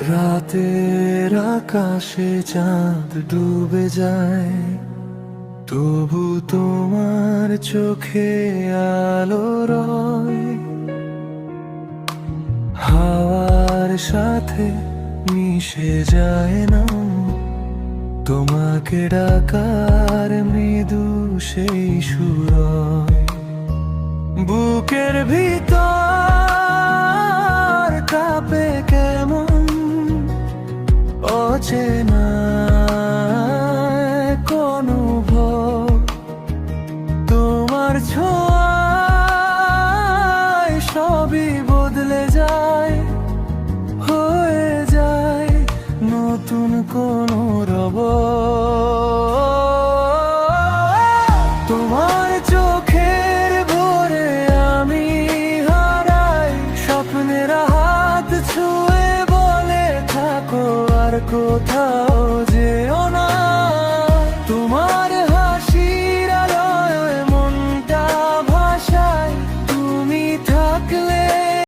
রাতের আকাশে চাঁদ ডুবে যায়, তবু তোমার চোখে আলো রয়। হাওয়ার সাথে মিশে যায় না, তোমাকে ডাকার মৃদু সেই সুরয়। বুকের ভিতর কাঁপে অচেনা কোন তোমার ছোঁয়ায় সবই বদলে যায় হয়ে যায় নতুন কোনো রব। আর